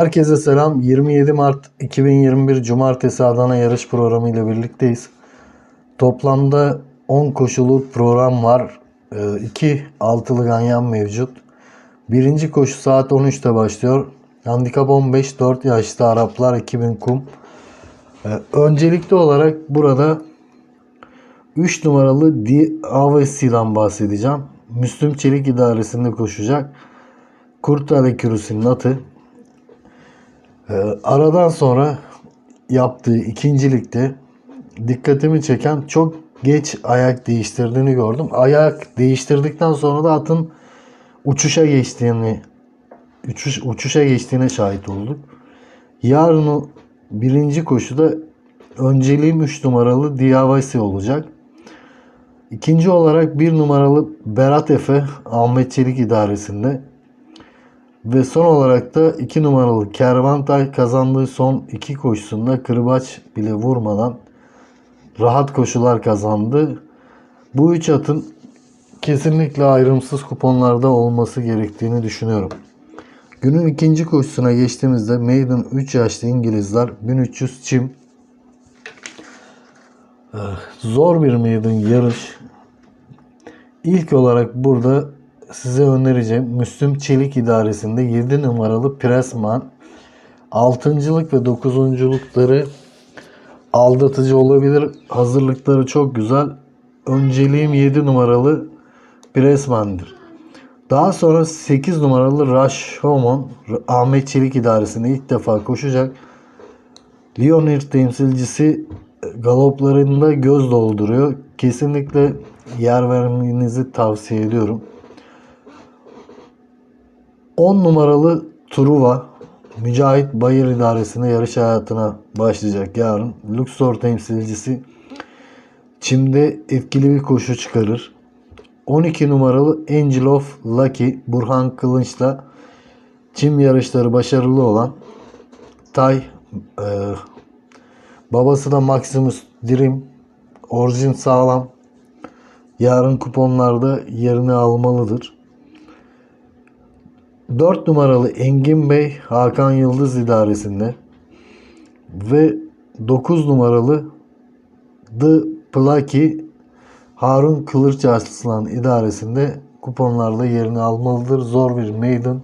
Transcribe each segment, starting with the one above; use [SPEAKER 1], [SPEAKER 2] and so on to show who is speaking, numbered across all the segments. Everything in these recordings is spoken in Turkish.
[SPEAKER 1] Herkese selam. 27 Mart 2021 Cumartesi Adana yarış programı ile birlikteyiz. Toplamda 10 koşuluk program var. 2 altılı ganyan mevcut. Birinci koşu saat 13'te başlıyor. Handikap 15 4 yaşlı Araplar 2000 kum. Ee, Öncelikli olarak burada 3 numaralı Di Avesi'den bahsedeceğim. Müslüm Çelik idaresinde koşacak. Kurtale Kürüsü'nün atı. Ee, aradan sonra yaptığı ikincilikte dikkatimi çeken çok geç ayak değiştirdiğini gördüm. Ayak değiştirdikten sonra da atın uçuşa geçtiğini uçuş, uçuşa geçtiğine şahit olduk. Yarın birinci koşuda önceliğim 3 numaralı Diavasi olacak. İkinci olarak bir numaralı Berat Efe Ahmet Çelik idaresinde. Ve son olarak da 2 numaralı Kervantay kazandığı son iki koşusunda kırbaç bile vurmadan rahat koşular kazandı. Bu üç atın kesinlikle ayrımsız kuponlarda olması gerektiğini düşünüyorum. Günün ikinci koşusuna geçtiğimizde Maiden 3 yaşlı İngilizler 1300 çim. Eh, Zor bir Maiden yarış. İlk olarak burada size önereceğim Müslüm Çelik idaresinde 7 numaralı Pressman 6.lık ve 9.lukları aldatıcı olabilir. Hazırlıkları çok güzel. Önceliğim 7 numaralı Pressman'dır. Daha sonra 8 numaralı Rush Homon Ahmet Çelik idaresinde ilk defa koşacak. Lionel temsilcisi galoplarında göz dolduruyor. Kesinlikle yer vermenizi tavsiye ediyorum. 10 numaralı Truva Mücahit Bayır idaresinde yarış hayatına başlayacak yarın. Luxor temsilcisi Çim'de etkili bir koşu çıkarır. 12 numaralı Angel of Lucky Burhan Kılınç'la Çim yarışları başarılı olan Tay e, babası da Maximus Dream orijin sağlam yarın kuponlarda yerini almalıdır. 4 numaralı Engin Bey Hakan Yıldız idaresinde ve 9 numaralı The Plaki Harun Kılıç Arslan idaresinde kuponlarda yerini almalıdır. Zor bir maiden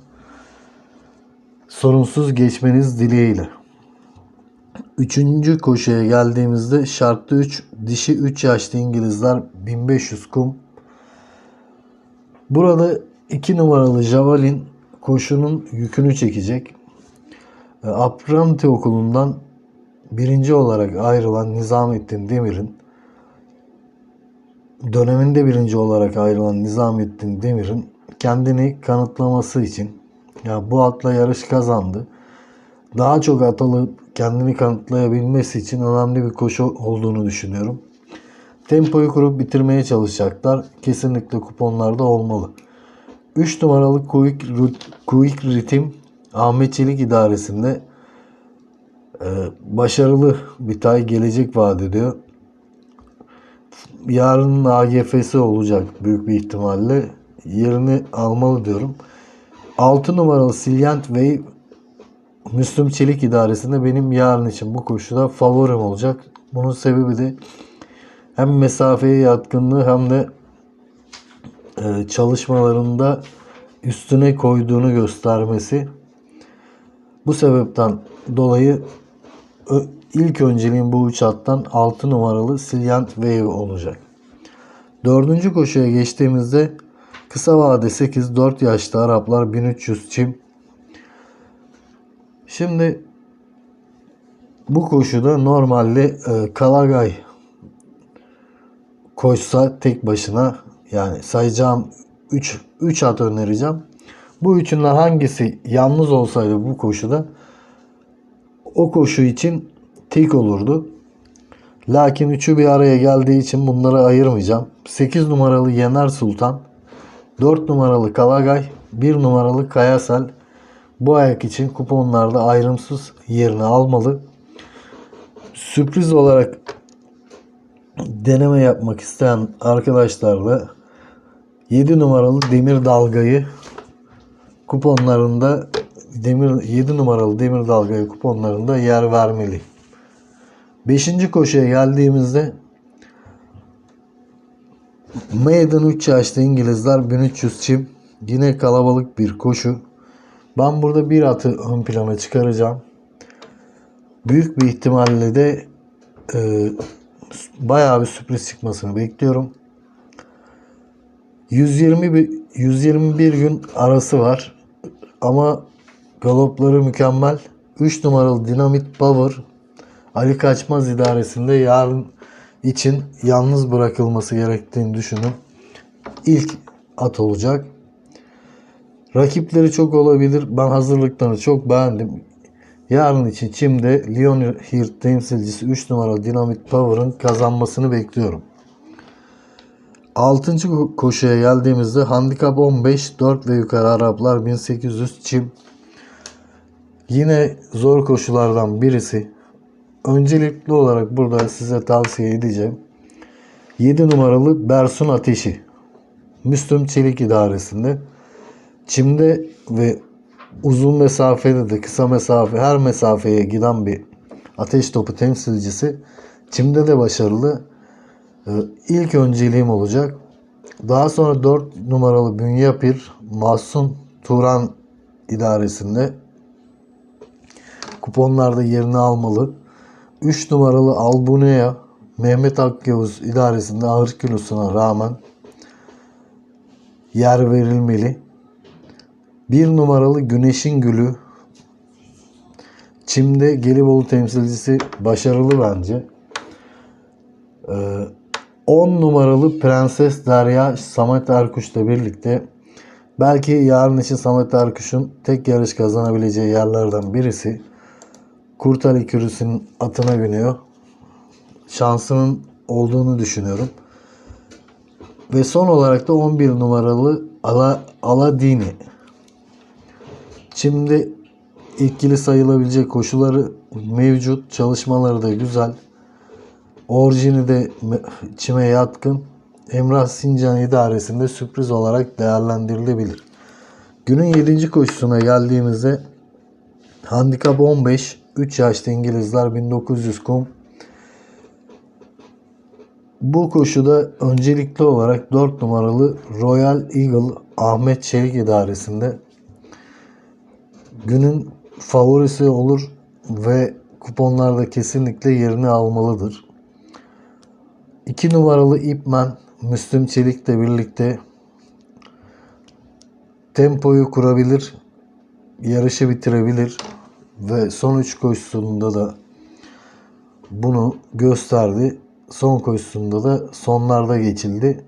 [SPEAKER 1] sorunsuz geçmeniz dileğiyle. Üçüncü koşuya geldiğimizde şartlı 3 dişi 3 yaşlı İngilizler 1500 kum. Burada 2 numaralı Javelin koşunun yükünü çekecek. E, Abramti okulundan birinci olarak ayrılan Nizamettin Demir'in döneminde birinci olarak ayrılan Nizamettin Demir'in kendini kanıtlaması için ya bu atla yarış kazandı. Daha çok at alıp kendini kanıtlayabilmesi için önemli bir koşu olduğunu düşünüyorum. Tempoyu kurup bitirmeye çalışacaklar. Kesinlikle kuponlarda olmalı. 3 numaralı Quick, Quick Ritim Ahmet Çelik idaresinde e, başarılı bir tay gelecek vaat ediyor. Yarın AGF'si olacak büyük bir ihtimalle. Yerini almalı diyorum. 6 numaralı Silient Wave Müslüm Çelik idaresinde benim yarın için bu koşuda favorim olacak. Bunun sebebi de hem mesafeye yatkınlığı hem de çalışmalarında üstüne koyduğunu göstermesi. Bu sebepten dolayı ilk önceliğim bu üç attan 6 numaralı Silient Wave olacak. Dördüncü koşuya geçtiğimizde kısa vade 8 4 yaşlı Araplar 1300 çim. Şimdi bu koşuda normalde e, Kalagay koşsa tek başına yani sayacağım 3 3 at önereceğim. Bu üçünden hangisi yalnız olsaydı bu koşuda o koşu için tek olurdu. Lakin üçü bir araya geldiği için bunları ayırmayacağım. 8 numaralı Yener Sultan, 4 numaralı Kalagay, 1 numaralı Kayasel bu ayak için kuponlarda ayrımsız yerini almalı. Sürpriz olarak deneme yapmak isteyen arkadaşlar da 7 numaralı Demir Dalga'yı kuponlarında demir 7 numaralı demir dalga kuponlarında yer vermeli. 5. koşuya geldiğimizde Maiden 3 yaşlı İngilizler 1300 çim. Yine kalabalık bir koşu. Ben burada bir atı ön plana çıkaracağım. Büyük bir ihtimalle de e, bayağı bir sürpriz çıkmasını bekliyorum. 120 bir, 121 gün arası var. Ama galopları mükemmel. 3 numaralı Dinamit Power Ali Kaçmaz idaresinde yarın için yalnız bırakılması gerektiğini düşünün. İlk at olacak. Rakipleri çok olabilir. Ben hazırlıklarını çok beğendim. Yarın için Çim'de Leon Hirt temsilcisi 3 numaralı Dinamit Power'ın kazanmasını bekliyorum. 6. koşuya geldiğimizde handikap 15 4 ve yukarı Araplar 1800 çim. Yine zor koşulardan birisi. Öncelikli olarak burada size tavsiye edeceğim. 7 numaralı Bersun Ateşi. Müslüm Çelik idaresinde. Çimde ve uzun mesafede de kısa mesafe her mesafeye giden bir ateş topu temsilcisi. Çimde de başarılı. Ee, İlk önceliğim olacak. Daha sonra 4 numaralı Bünyapir Mahsun Turan idaresinde kuponlarda yerini almalı. 3 numaralı Albunea Mehmet Akyavuz idaresinde ağır kilosuna rağmen yer verilmeli. 1 numaralı Güneşin Gülü Çim'de Gelibolu temsilcisi başarılı bence. Ee, 10 numaralı Prenses Derya Samet Erkuş'la birlikte belki yarın için Samet Erkuş'un tek yarış kazanabileceği yerlerden birisi. Kurtali Kürüs'ün atına biniyor. Şansının olduğunu düşünüyorum. Ve son olarak da 11 numaralı Ala, Aladini. Şimdi ilgili sayılabilecek koşuları mevcut. Çalışmaları da güzel. Orijini de çime yatkın. Emrah Sincan idaresinde sürpriz olarak değerlendirilebilir. Günün 7. koşusuna geldiğimizde handikap 15 3 yaşlı İngilizler 1900 kum. Bu koşuda öncelikli olarak 4 numaralı Royal Eagle Ahmet Çelik idaresinde günün favorisi olur ve kuponlarda kesinlikle yerini almalıdır. 2 numaralı İpman Müslüm Çelik'le birlikte tempoyu kurabilir, yarışı bitirebilir ve son 3 koşusunda da bunu gösterdi. Son koşusunda da sonlarda geçildi.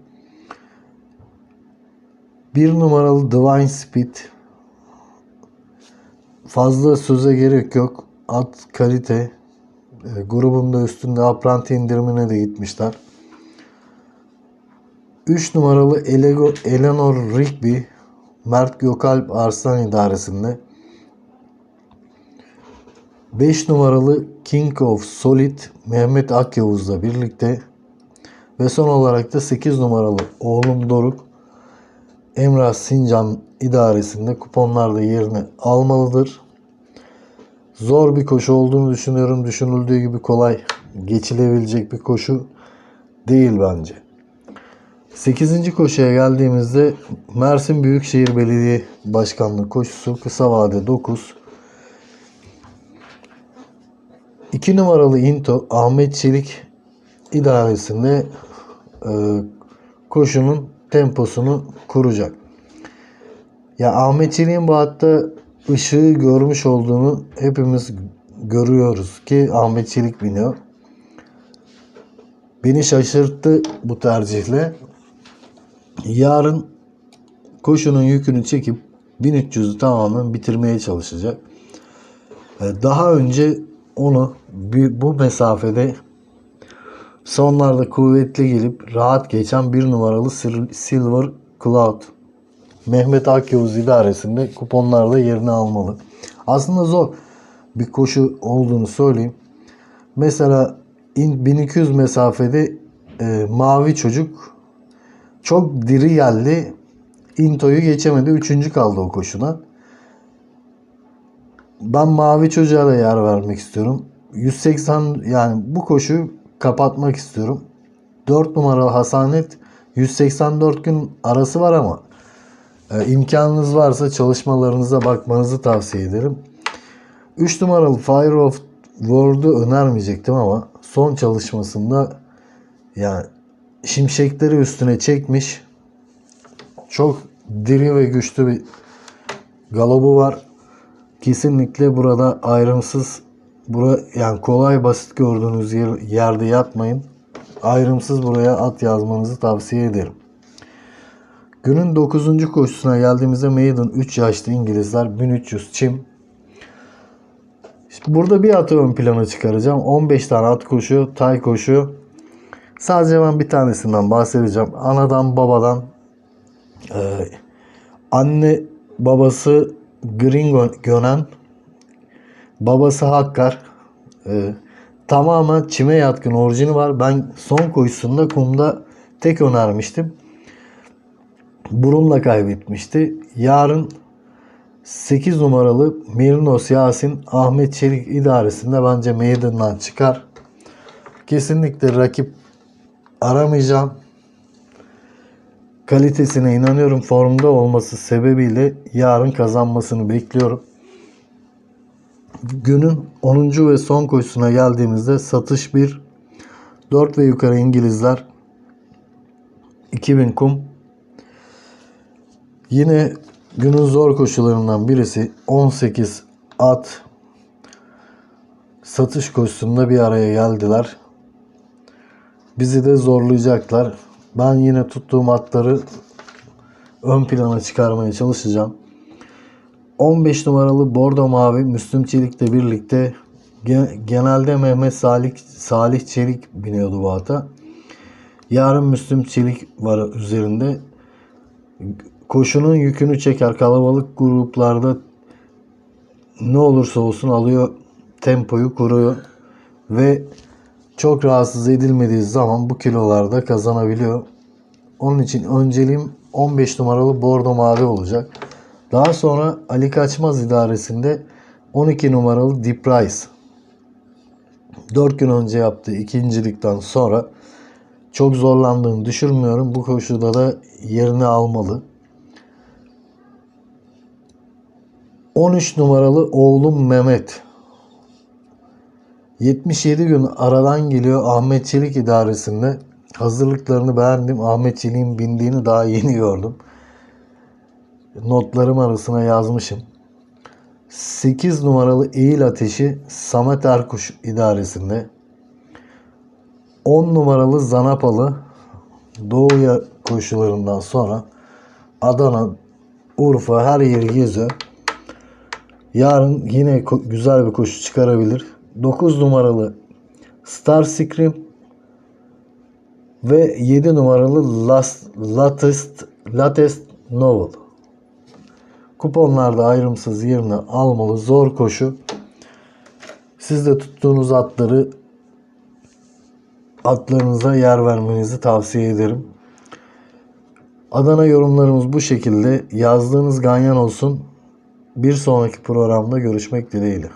[SPEAKER 1] Bir numaralı Divine Speed fazla söze gerek yok. At kalite. E, grubun da üstünde apranti indirimine de gitmişler. 3 numaralı Eleanor Rigby Mert Gökalp Arslan idaresinde. 5 numaralı King of Solid Mehmet Akyavuz'la birlikte ve son olarak da 8 numaralı oğlum Doruk Emrah Sincan idaresinde kuponlarda yerini almalıdır. Zor bir koşu olduğunu düşünüyorum. Düşünüldüğü gibi kolay geçilebilecek bir koşu değil bence. 8. koşuya geldiğimizde Mersin Büyükşehir Belediye Başkanlığı koşusu kısa vade 9. 2 numaralı Into Ahmet Çelik idaresinde e, koşunun temposunu kuracak. Ya Ahmet Çelik'in bu hatta ışığı görmüş olduğunu hepimiz görüyoruz ki Ahmet Çelik biniyor. Beni şaşırttı bu tercihle. Yarın koşunun yükünü çekip 1300'ü tamamen bitirmeye çalışacak. E, daha önce onu bu mesafede sonlarda kuvvetli gelip rahat geçen bir numaralı Silver Cloud Mehmet Akyavuz idaresinde kuponlarda yerini almalı. Aslında zor bir koşu olduğunu söyleyeyim. Mesela 1200 mesafede e, mavi çocuk çok diri geldi. Into'yu geçemedi. Üçüncü kaldı o koşudan. ben mavi çocuğa da yer vermek istiyorum. 180 yani bu koşuyu kapatmak istiyorum. 4 numaralı Hasanet 184 gün arası var ama e, imkanınız varsa çalışmalarınıza bakmanızı tavsiye ederim. 3 numaralı Fire of Ward'u önermeyecektim ama son çalışmasında yani şimşekleri üstüne çekmiş. Çok diri ve güçlü bir galobu var. Kesinlikle burada ayrımsız bura yani kolay basit gördüğünüz yer, yerde yatmayın. Ayrımsız buraya at yazmanızı tavsiye ederim. Günün 9. koşusuna geldiğimizde Maiden 3 yaşlı İngilizler 1300 çim. İşte burada bir atı ön plana çıkaracağım. 15 tane at koşuyor, tay koşuyor. Sadece ben bir tanesinden bahsedeceğim. Anadan babadan e, anne babası Gringo Gönen babası Hakkar e, tamamen çime yatkın orijini var. Ben son koşusunda kumda tek önermiştim. Burunla kaybetmişti. Yarın 8 numaralı Merinos Yasin Ahmet Çelik idaresinde bence Maiden'dan çıkar. Kesinlikle rakip aramayacağım. Kalitesine inanıyorum. Formda olması sebebiyle yarın kazanmasını bekliyorum. Günün 10. ve son koşusuna geldiğimizde satış 1 4 ve yukarı İngilizler 2000 kum Yine günün zor koşularından birisi 18 at satış koşusunda bir araya geldiler. Bizi de zorlayacaklar. Ben yine tuttuğum atları ön plana çıkarmaya çalışacağım. 15 numaralı Bordo Mavi Müslüm Çelik'le birlikte ge- genelde Mehmet Salih, Salih Çelik biniyordu bu ata. Yarın Müslüm Çelik var üzerinde. Koşunun yükünü çeker kalabalık gruplarda ne olursa olsun alıyor tempoyu kuruyor ve çok rahatsız edilmediği zaman bu kilolarda kazanabiliyor. Onun için önceliğim 15 numaralı Bordo Mavi olacak. Daha sonra Ali Kaçmaz idaresinde 12 numaralı Deep Rice. 4 gün önce yaptığı ikincilikten sonra çok zorlandığını düşünmüyorum. Bu koşuda da yerini almalı. 13 numaralı oğlum Mehmet. 77 gün aradan geliyor Ahmet Çelik idaresinde. Hazırlıklarını beğendim. Ahmet Çelik'in bindiğini daha yeni gördüm. Notlarım arasına yazmışım. 8 numaralı Eğil Ateşi Samet Erkuş idaresinde. 10 numaralı Zanapalı Doğuya koşularından sonra Adana, Urfa her yeri geziyor. Yarın yine güzel bir koşu çıkarabilir. 9 numaralı Star Scream ve 7 numaralı Last, Latest, Latest Novel. Kuponlarda ayrımsız yerini almalı. Zor koşu. Siz de tuttuğunuz atları atlarınıza yer vermenizi tavsiye ederim. Adana yorumlarımız bu şekilde. Yazdığınız ganyan olsun. Bir sonraki programda görüşmek dileğiyle.